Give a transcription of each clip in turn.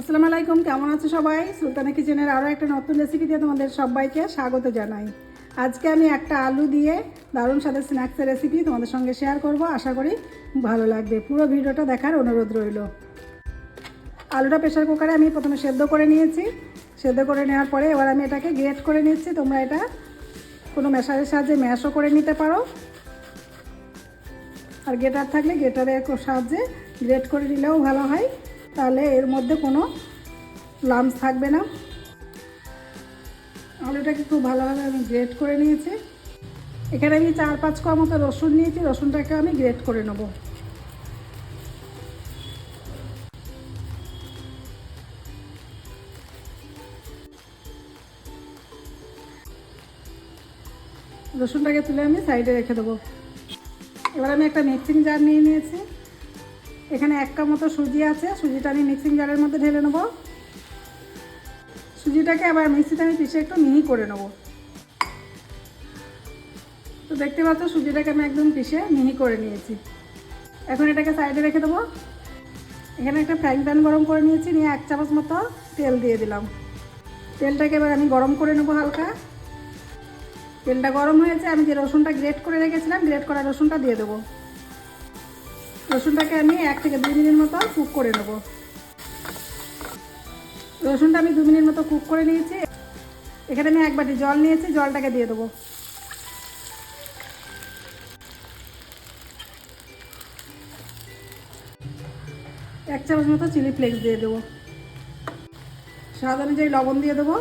আসসালামু আলাইকুম, কেমন আছো সবাই? সুলতানা কিচেনের আরও একটা নতুন রেসিপি দিয়ে তোমাদের সবাইকে স্বাগত জানাই। আজকে আমি একটা আলু দিয়ে দারুণ সাথে স্ন্যাক্সের রেসিপি তোমাদের সঙ্গে শেয়ার করব। আশা করি ভালো লাগবে। পুরো ভিডিওটা দেখার অনুরোধ রইল। আলুটা প্রেশার কুকারে আমি প্রথমে সেদ্ধ করে নিয়েছি। সেদ্ধ করে নেওয়ার পরে এবার আমি এটাকে গ্রেট করে নিচ্ছি। তোমরা এটা কোনো মেশারের সাহায্যে ম্যাশও করে নিতে পারো। আর গ্রেটার থাকলে গ্রেটারের সাহায্যে গ্রেট করে নিলেও ভালো হয়। তাহলে এর মধ্যে কোনো লামস থাকবে না। আলুটাকে খুব ভালোভাবে আমি গ্রেট করে নিয়েছি। এখানে আমি চার পাঁচ কোয়া মতো রসুন নিয়েছি, রসুনটাকে আমি গ্রেট করে নেব। রসুনটাকে তুলে আমি সাইডে রেখে দেবো। এবার আমি একটা মিক্সিং জার নিয়ে নিয়েছি। এখানে এক কাপ মতো সুজি আছে। সুজিটা আমি মিক্সিং জারের মধ্যে ঢেলে নেব। সুজিটাকে আবার মিক্সিতে আমি পিষে একটু মিহি করে নেব। তো দেখতে পাচ্ছ, সুজিটাকে আমি একদম পিষে মিহি করে নিয়েছি। এখন এটাকে সাইডে রেখে দেবো। এখানে একটা ফ্রাইং প্যান গরম করে নিয়েছি, নিয়ে এক চামচ মতো তেল দিয়ে দিলাম। তেলটাকে এবার আমি গরম করে নেব হালকা। তেলটা গরম হয়েছে, আমি যে রসুনটা গ্রেট করে রেখেছিলাম, গ্রেট করা রসুনটা দিয়ে দেবো। রসুনটাকে আমি এক থেকে দুই মিনিট মতো কুক করে নেব। রসুনটা আমি দু মিনিট মতো কুক করে নিয়েছি। এখানে আমি এক বাটি জল নিয়েছি, জলটাকে দিয়ে দেবো। এক চামচ মতো চিলি ফ্লেক্স দিয়ে দেবো। স্বাদ অনুযায়ী লবণ দিয়ে দেবো।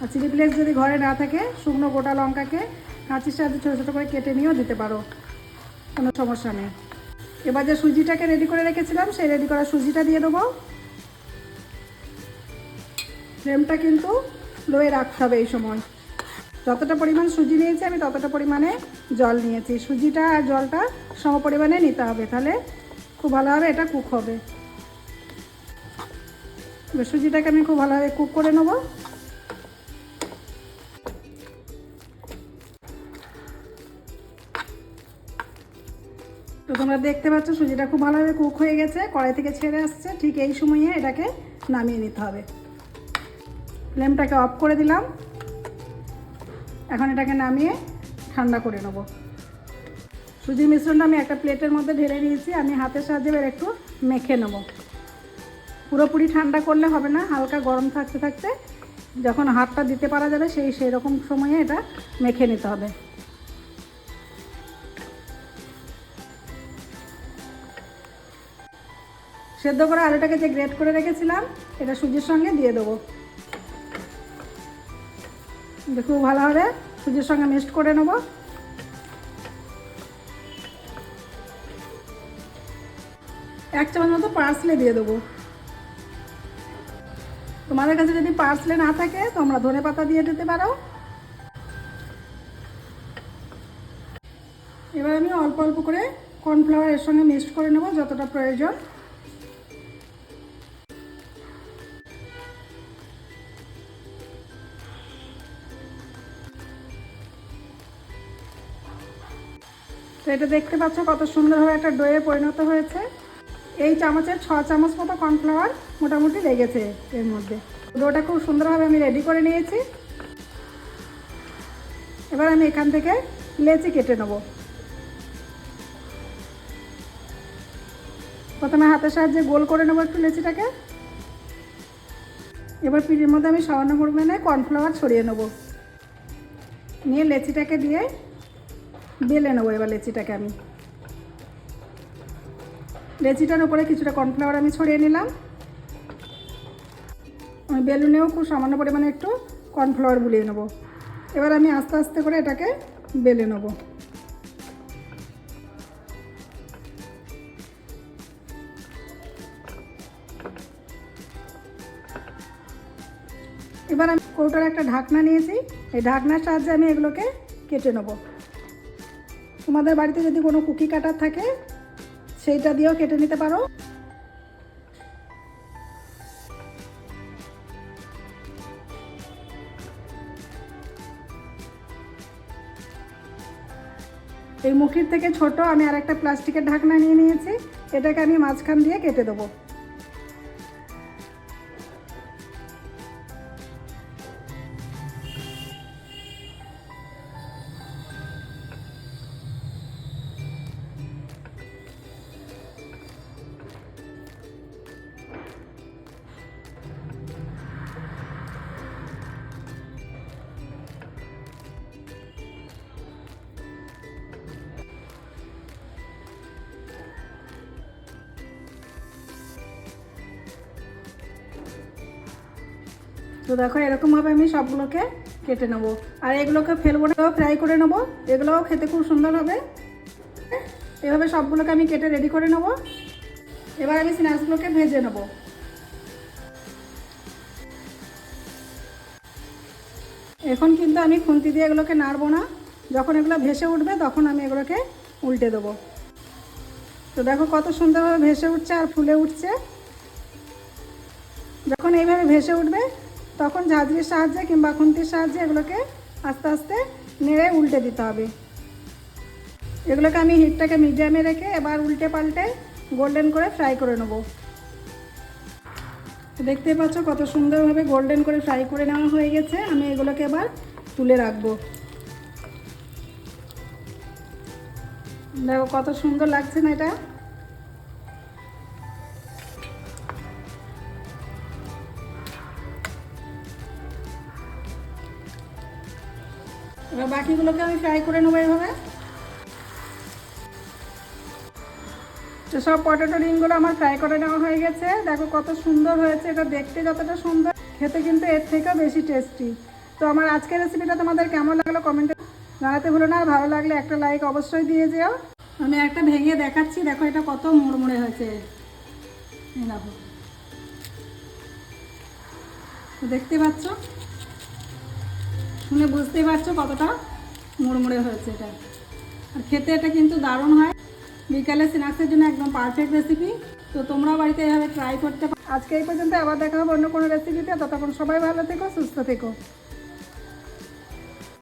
আর চিলি ফ্লেক্স যদি ঘরে না থাকে, শুকনো গোটা লঙ্কাকে কাঁচির সাহায্যে ছোটো ছোটো করে কেটে নিয়েও দিতে পারো। কোনো সমস্যা নেই। এবার যে সুজিটাকে রেডি করে রেখেছিলাম, সেই রেডি করা সুজিটা দিয়ে দেবো। ফ্লেমটা কিন্তু লোয়ে রাখতে হবে এই সময়। যতটা পরিমাণ সুজি নিয়েছি আমি ততটা পরিমাণে জল নিয়েছি। সুজিটা আর জলটা সম পরিমাণে নিতে হবে, তাহলে খুব ভালোভাবে এটা কুক হবে। সুজিটাকে আমি খুব ভালোভাবে কুক করে নেব। তোমরা দেখতে পাচ্ছ সুজিটা খুব ভালোভাবে কুক হয়ে গেছে, কড়াই থেকে ছেড়ে আসছে। ঠিক এই সময়ে এটাকে নামিয়ে নিতে হবে। ফ্লেমটাকে অফ করে দিলাম। এখন এটাকে নামিয়ে ঠান্ডা করে নেব। সুজির মিশ্রণটা আমি একটা প্লেটের মধ্যে ঢেলে নিয়েছি। আমি হাতের সাহায্যে এবার একটু মেখে নেব। পুরোপুরি ঠান্ডা করলে হবে না, হালকা গরম থাকতে থাকতে যখন হাতটা দিতে পারা যাবে সেই সেই রকম সময়ে এটা মেখে নিতে হবে। সেদ্ধ করা আলুটাকে যে গ্রেট করে রেখেছিলাম, এটা সুজির সঙ্গে দিয়ে দেবো। খুব ভালোভাবে সুজির সঙ্গে মিক্সড করে নেব। এক চামচ মতো পার্সলে দিয়ে দেবো। তোমাদের কাছে যদি পার্সলে না থাকে, তোমরা ধনে পাতা দিয়ে দিতে পারো। এবার আমি অল্প অল্প করে কর্নফ্লাওয়ার এর সঙ্গে মিক্সড করে নেব, যতটা প্রয়োজন। তো এটা দেখতে পাচ্ছ কত সুন্দরভাবে একটা ডোয়ে পরিণত হয়েছে। এই চামচের ছ চামচ মতো কর্নফ্লাওয়ার মোটামুটি লেগেছে এর মধ্যে। ডোটা খুব সুন্দরভাবে আমি রেডি করে নিয়েছি। এবার আমি এখান থেকে লেচি কেটে নেব। প্রথমে হাতের সাহায্যে গোল করে নেব একটু লেচিটাকে। এবার পিঠের মধ্যে আমি সামান্য পরিমাণে কর্নফ্লাওয়ার ছড়িয়ে নেব। নিয়ে লেচিটাকে দিয়ে বেলে নেব এবার লেচিটাকে আমি। লেচিটার উপরে কিছুটা কর্নফ্লাওয়ার আমি ছড়িয়ে নিলাম। আমি বেলুনেও খুব সামান্য পরিমাণে একটু কর্নফ্লাওয়ার বুলিয়ে নেব। এবার আমি আস্তে আস্তে করে এটাকে বেলে নেব। এবার আমি কৌটার একটা ঢাকনা নিয়েছি। এই ঢাকনার সাহায্যে আমি এগুলোকে কেটে নেব। তোমাদের বাড়িতে যদি কোনো কুকি কাটার থাকে, সেইটা দিয়েও কেটে নিতে পারো। এই মুখির থেকে ছোট আমি আর একটা প্লাস্টিকের ঢাকনা নিয়ে নিয়েছি। এটাকে আমি মাঝখান দিয়ে কেটে দেবো। তো দেখো, এরকমভাবে আমি সবগুলোকে কেটে নেব। আর এগুলোকে ফেলব না ফ্রাই করে নেব। এগুলোও খেতে খুব সুন্দর হবে। এভাবে সবগুলোকে আমি কেটে রেডি করে নেব। এবার আমি স্ন্যাক্সগুলোকে ভেজে নেব। এখন কিন্তু আমি খুন্তি দিয়ে এগুলোকে নাড়বো না। যখন এগুলো ভেসে উঠবে, তখন আমি এগুলোকে উল্টে দেবো। তো দেখো, কত সুন্দরভাবে ভেসে উঠছে আর ফুলে উঠছে। যখন এইভাবে ভেসে উঠবে তখন ঝাঁঝরির সাহায্যে কিংবা খুন্তির সাহায্যে এগুলোকে আস্তে আস্তে নেড়ে উল্টে দিতে হবে। এগুলোকে আমি হিটটাকে মিডিয়ামে রেখে এবার উল্টে পাল্টে গোল্ডেন করে ফ্রাই করে নেব। দেখতে পাচ্ছ কত সুন্দরভাবে গোল্ডেন করে ফ্রাই করে নেওয়া হয়ে গেছে। আমি এগুলোকে এবার তুলে রাখব। দেখো কত সুন্দর লাগছে না এটা? বাকিগুলোকে আমি ফ্রাই করে নেব এইভাবে তো সব পটেটো রিংগুলো আমার ফ্রাই করে নেওয়া হয়ে গেছে। দেখো কত সুন্দর হয়েছে, এটা দেখতে যতটা সুন্দর, খেতে কিন্তু এর থেকেও বেশি টেস্টি। তো আমার আজকের রেসিপিটা তোমাদের কেমন লাগল কমেন্টে জানাতে ভুলো না ভালো লাগলে একটা লাইক অবশ্যই দিয়ে যেও। আমি একটা ভেঙে দেখাচ্ছি, দেখো এটা কত মুড়মুড়ে হয়েছে। দেখো। দেখতে পাচ্ছ? শুনে বুঝতেই পারছ কতটা? মুড়মুড়ে হয়েছে এটা। আর খেতে এটা কিন্তু দারুণ হয়। বিকালে স্ন্যাক্সের জন্য একদম পারফেক্ট রেসিপি তো তোমরাও বাড়িতে এভাবে ট্রাই করতে আজকে এই পর্যন্ত আবার দেখা হবে অন্য কোনো রেসিপিতে ততক্ষণ সবাই ভালো থেকো, সুস্থ থেকো।